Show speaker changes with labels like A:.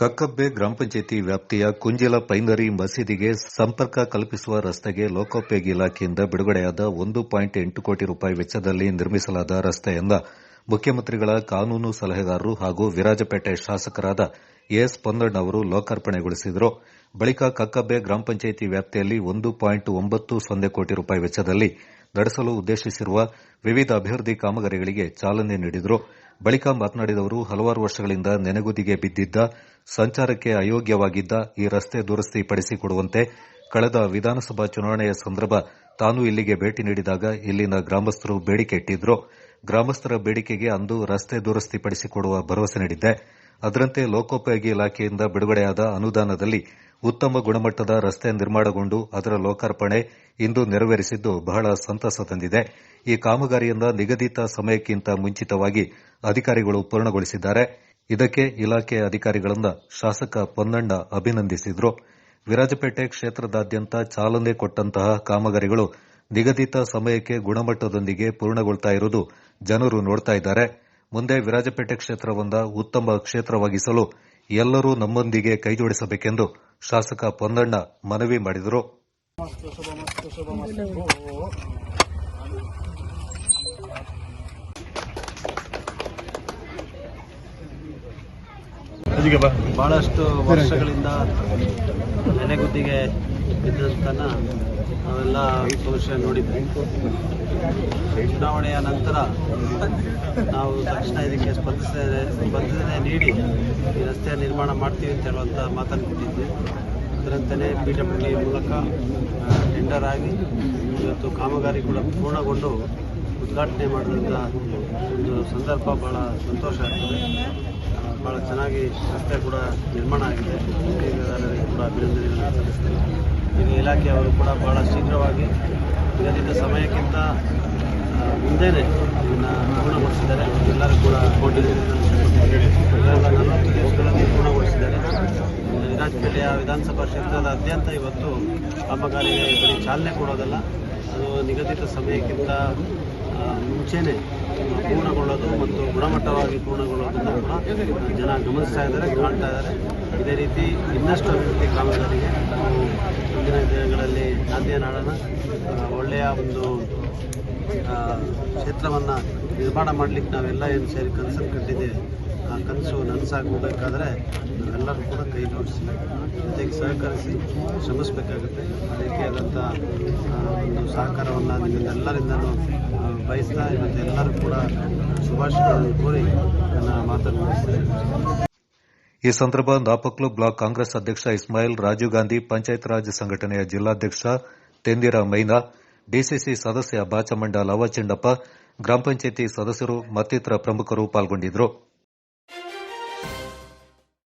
A: ಕಕ್ಕಬ್ಬೆ ಗ್ರಾಮ ಪಂಚಾಯಿತಿ ವ್ಯಾಪ್ತಿಯ ಕುಂಜಿಲ ಪೈನರಿ ಮಸೀದಿಗೆ ಸಂಪರ್ಕ ಕಲ್ಪಿಸುವ ರಸ್ತೆಗೆ ಲೋಕೋಪಯೋಗಿ ಇಲಾಖೆಯಿಂದ ಬಿಡುಗಡೆಯಾದ ಒಂದು ಪಾಯಿಂಟ್ ಎಂಟು ಕೋಟಿ ರೂಪಾಯಿ ವೆಚ್ಚದಲ್ಲಿ ನಿರ್ಮಿಸಲಾದ ರಸ್ತೆಯಿಂದ ಮುಖ್ಯಮಂತ್ರಿಗಳ ಕಾನೂನು ಸಲಹೆಗಾರರು ಹಾಗೂ ವಿರಾಜಪೇಟೆ ಶಾಸಕರಾದ ಎಸ್ ಪೊನ್ನಣ್ಣ ಅವರು ಲೋಕಾರ್ಪಣೆಗೊಳಿಸಿದರು. ಬಳಿಕ ಕಕ್ಕಬ್ಬೆ ಗ್ರಾಮ ಪಂಚಾಯಿತಿ ವ್ಯಾಪ್ತಿಯಲ್ಲಿ ಒಂದು ಪಾಯಿಂಟ್ ಒಂಬತ್ತು ಸೊನ್ನೆ ಕೋಟಿ ರೂಪಾಯಿ ವೆಚ್ಚದಲ್ಲಿ ನಡೆಸಲು ಉದ್ದೇಶಿಸಿರುವ ವಿವಿಧ ಅಭಿವೃದ್ಧಿ ಕಾಮಗಾರಿಗಳಿಗೆ ಚಾಲನೆ ನೀಡಿದರು. ಬಳಿಕ ಮಾತನಾಡಿದವರು, ಹಲವಾರು ವರ್ಷಗಳಿಂದ ನೆನೆಗುದಿಗೆ ಬಿದ್ದಿದ್ದ, ಸಂಚಾರಕ್ಕೆ ಅಯೋಗ್ಯವಾಗಿದ್ದ ಈ ರಸ್ತೆ ದುರಸ್ತಿ ಪಡಿಸಿಕೊಡುವಂತೆ ಕಳೆದ ವಿಧಾನಸಭಾ ಚುನಾವಣೆಯ ಸಂದರ್ಭ ತಾನು ಇಲ್ಲಿಗೆ ಭೇಟಿ ನೀಡಿದಾಗ ಇಲ್ಲಿನ ಗ್ರಾಮಸ್ಥರು ಬೇಡಿಕೆ ಇಟ್ಟಿದ್ರು. ಗ್ರಾಮಸ್ಥರ ಬೇಡಿಕೆಗೆ ಅಂದು ರಸ್ತೆ ದುರಸ್ತಿ ಪಡಿಸಿಕೊಡುವ ಭರವಸೆ ನೀಡಿದ್ದೆ. ಅದರಂತೆ ಲೋಕೋಪಯೋಗಿ ಇಲಾಖೆಯಿಂದ ಬಿಡುಗಡೆಯಾದ ಅನುದಾನದಲ್ಲಿ ಉತ್ತಮ ಗುಣಮಟ್ಟದ ರಸ್ತೆ ನಿರ್ಮಾಣಗೊಂಡು ಅದರ ಲೋಕಾರ್ಪಣೆ ಇಂದು ನೆರವೇರಿಸಿದ್ದು ಬಹಳ ಸಂತಸ ತಂದಿದೆ. ಈ ಕಾಮಗಾರಿಯಿಂದ ನಿಗದಿತ ಸಮಯಕ್ಕಿಂತ ಮುಂಚಿತವಾಗಿ ಅಧಿಕಾರಿಗಳು ಪೂರ್ಣಗೊಳಿಸಿದ್ದಾರೆ. ಇದಕ್ಕೆ ಇಲಾಖೆ ಅಧಿಕಾರಿಗಳನ್ನ ಶಾಸಕ ಪೊನ್ನಣ್ಣ ಅಭಿನಂದಿಸಿದರು. ವಿರಾಜಪೇಟೆ ಕ್ಷೇತ್ರದಾದ್ಯಂತ ಚಾಲನೆ ಕೊಟ್ಟಂತಹ ಕಾಮಗಾರಿಗಳು ನಿಗದಿತ ಸಮಯಕ್ಕೆ ಗುಣಮಟ್ಟದೊಂದಿಗೆ ಪೂರ್ಣಗೊಳ್ತಾ ಇರುವುದು ಜನರು ನೋಡ್ತಾ ಇದ್ದಾರೆ. ಮುಂದೆ ವಿರಾಜಪೇಟೆ ಕ್ಷೇತ್ರವೊಂದ ಉತ್ತಮ ಕ್ಷೇತ್ರವಾಗಿಸಲು ಎಲ್ಲರೂ ನಮ್ಮೊಂದಿಗೆ ಕೈಜೋಡಿಸಬೇಕೆಂದು ಶಾಸಕ ಪೊನ್ನಣ್ಣ ಮನವಿ ಮಾಡಿದರು.
B: ಬಹಳಷ್ಟು ವರ್ಷಗಳಿಂದ ನೆನೆಗುದ್ದಿಗೆ ಬಿದ್ದಂತನ ನಾವೆಲ್ಲ ಬಹುಶಃ ನೋಡಿದ್ವಿ. ಚುನಾವಣೆಯ ನಂತರ ನಾವು ತಕ್ಷಣ ಇದಕ್ಕೆ ಸ್ಪಂದಿಸಿದರೆ ಸ್ಪಂದನೆ ನೀಡಿ ಈ ರಸ್ತೆಯ ನಿರ್ಮಾಣ ಮಾಡ್ತೀವಿ ಅಂತ ಹೇಳುವಂಥ ಮಾತನ್ನು ಕೊಟ್ಟಿದ್ವಿ. ಅದರಂತೆಯೇ ಪಿ ಡಬ್ಲ್ಯೂ ಮೂಲಕ ಟೆಂಡರ್ ಆಗಿ ಇವತ್ತು ಕಾಮಗಾರಿ ಕೂಡ ಪೂರ್ಣಗೊಂಡು ಉದ್ಘಾಟನೆ ಮಾಡಿದಂಥ ಒಂದು ಸಂದರ್ಭ ಭಾಳ ಸಂತೋಷ ಆಗ್ತದೆ. ಭಾಳ ಚೆನ್ನಾಗಿ ರಸ್ತೆ ಕೂಡ ನಿರ್ಮಾಣ ಆಗಿದೆ. ಕೂಡ ಅಭಿನಂದನೆಗಳನ್ನು ಸಲ್ಲಿಸ್ತೇನೆ. ಈಗ ಇಲಾಖೆಯವರು ಕೂಡ ಭಾಳ ಶೀಘ್ರವಾಗಿ ನಿಗದಿತ ಸಮಯಕ್ಕಿಂತ ಮುಂದೇನೆ ಅದನ್ನು ಪೂರ್ಣಗೊಳಿಸಿದ್ದಾರೆ. ಎಲ್ಲರೂ ಕೂಡ ಕೋಟಿಗಳು ನಲವತ್ತು ದಿವಸಗಳಲ್ಲಿ ಪೂರ್ಣಗೊಳಿಸಿದ್ದಾರೆ ವಿರಾಜಪೇಟೆಯ ವಿಧಾನಸಭಾ ಕ್ಷೇತ್ರದಾದ್ಯಂತ ಇವತ್ತು ಕಾಮಗಾರಿಗೆ ಬರೀ ಚಾಲನೆ ಕೊಡೋದಲ್ಲ, ಅದು ನಿಗದಿತ ಸಮಯಕ್ಕಿಂತ ಮುಂಚೆನೇ ಪೂರ್ಣಗೊಳ್ಳೋದು ಮತ್ತು ಗುಣಮಟ್ಟವಾಗಿ ಪೂರ್ಣಗೊಳ್ಳೋದನ್ನು ಕೂಡ ಜನ ಗಮನಿಸ್ತಾ ಇದ್ದಾರೆ, ಕಾಣ್ತಾ ಇದ್ದಾರೆ. ಇದೇ ರೀತಿ ಇನ್ನಷ್ಟು ಅಭಿವೃದ್ಧಿ ಕಾಮಗಾರಿಗೆ ಮುಂದಿನ ದಿನಗಳಲ್ಲಿ ಗಾಂಧಿಯ ನಾಡೋಣ ಒಳ್ಳೆಯ ಒಂದು ಕ್ಷೇತ್ರವನ್ನು ನಿರ್ಮಾಣ ಮಾಡಲಿಕ್ಕೆ ನಾವೆಲ್ಲ ಏನು ಸೇರಿ ಕನಸನ್ನು ಕಟ್ಟಿದ್ದೀವಿ, ಆ ಕನಸು ನನಸಾಗಬೇಕಾದ್ರೆ ನಾವೆಲ್ಲರೂ ಕೂಡ ಕೈ ಜೋಡಿಸಿ, ಜೊತೆಗೆ ಸಹಕರಿಸಿ ಶ್ರಮಿಸಬೇಕಾಗುತ್ತೆ. ಅದಕ್ಕೆ ಆದಂಥ ಒಂದು ಸಹಕಾರವನ್ನು ನಿಮ್ಮೆಲ್ಲರಿಂದಲೂ ಬಯಸ್ತಾ ಇವತ್ತು ಎಲ್ಲರೂ ಕೂಡ ಶುಭಾಶಯಗಳನ್ನು ಕೋರಿ ನನ್ನ ಮಾತನ್ನು ಮುಗಿಸ್ತೇನೆ
A: ಈ ಸಂದರ್ಭ ನಾಪಕ್ಲು ಬ್ಲಾಕ್ ಕಾಂಗ್ರೆಸ್ ಅಧ್ಯಕ್ಷ ಇಸ್ಮಾಯಿಲ್ ರಾಜೀವ್ ಗಾಂಧಿ, ಪಂಚಾಯತ್ ರಾಜ್ ಸಂಘಟನೆಯ ಜಿಲ್ಲಾಧ್ಯಕ್ಷ ತೆಂದಿರ ಮೈನಾ, ಡಿಸಿಸಿ ಸದಸ್ಯ ಬಾಚಮಂಡ ಲವಚಂಡಪ್ಪ, ಗ್ರಾಮ ಪಂಚಾಯಿತಿ ಸದಸ್ಯರು ಮತ್ತಿತರ ಪ್ರಮುಖರು ಪಾಲ್ಗೊಂಡಿದ್ದರು.